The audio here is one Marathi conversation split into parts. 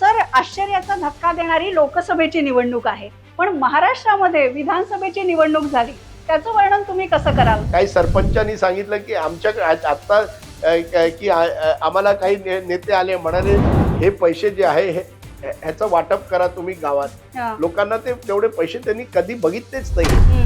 सर आश्चर्याचा धक्का देणारी लोकसभेची निवडणूक आहे पण महाराष्ट्रामध्ये विधानसभेची निवडणूक झाली त्याचं वर्णन तुम्ही कसं कराल काही सरपंचांनी सांगितलं की आमच्या आता क- आम्हाला काही नेते आले म्हणाले हे पैसे जे आहे हे ह्याचं वाटप करा तुम्ही गावात. लोकांना ते तेवढे पैसे त्यांनी कधी बघितलेच नाही.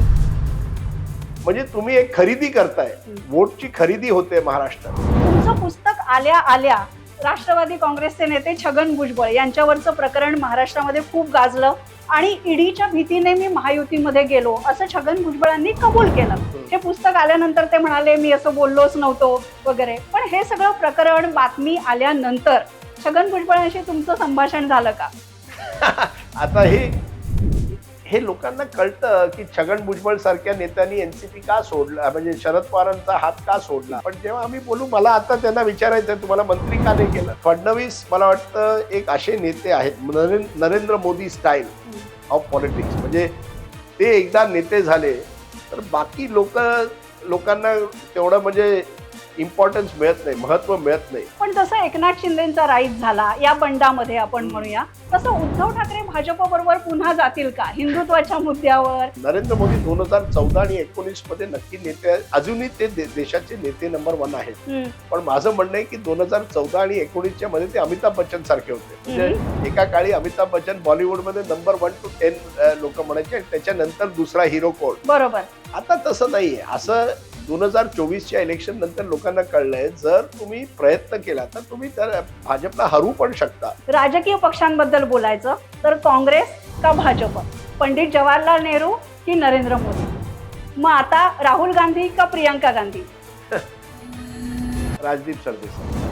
म्हणजे तुम्ही एक खरेदी करताय. वोटची खरेदी होते महाराष्ट्रात तुमचं पुस्तक आल्या आल्या राष्ट्रवादी काँग्रेसचे नेते छगन भुजबळ यांच्यावरचं प्रकरण महाराष्ट्रामध्ये खूप गाजलं आणि ईडीच्या भीतीने मी महायुतीमध्ये गेलो असं छगन भुजबळांनी कबूल केलं. हे पुस्तक आल्यानंतर ते म्हणाले मी असं बोललोच नव्हतो वगैरे. पण हे सगळं प्रकरण बातमी आल्यानंतर छगन भुजबळांशी तुमचं संभाषण झालं का? आता हे हे लोकांना कळतं की छगन भुजबळ सारख्या नेत्यांनी एनसीपी का सोडला? म्हणजे शरद पवारांचा हात का सोडला? पण जेव्हा आम्ही बोलू मला आता त्यांना विचारायचं आहे, तुम्हाला मंत्री का नाही केलं? फडणवीस मला वाटतं एक असे नेते आहेत Narendra Modi style of politics म्हणजे ते एकदा नेते झाले तर बाकी लोक लोकांना तेवढं म्हणजे इम्पॉर्टन्स मिळत नाही महत्त्व मिळत नाही. पण जसं एकनाथ शिंदेचा राईज झाला या बंडामध्ये आपण म्हणूया तसं उद्धव ठाकरे भाजप बरोबर पुन्हा जातील का? हिंदुत्वाच्या मुद्द्यावर. नरेंद्र मोदी दोन हजार चौदा आणि एकोणीसमध्ये नक्की नेते अजूनही ते दे- देशाचे नेते नंबर वन आहेत. हम्म, पण माझं म्हणणं आहे की दोन हजार चौदा आणि एकोणीसच्या मध्ये ते अमिताभ बच्चन सारखे होते. म्हणजे एका काळी अमिताभ बच्चन बॉलिवूडमध्ये नंबर वन टू टेन लोक म्हणायचे आणि त्याच्यानंतर दुसरा हिरो कोण? बरोबर. आता तसं नाहीये. असं दोन हजार चोवीसच्या इलेक्शन नंतर लोकांना कळलंय जर तुम्ही प्रयत्न केला तर तुम्ही तर भाजपला हरू पण शकता. राजकीय पक्षांबद्दल बोलायचं तर काँग्रेस का भाजप? पंडित जवाहरलाल नेहरू की नरेंद्र मोदी? मग आता राहुल गांधी का प्रियंका गांधी? राजदीप सरदेसाई.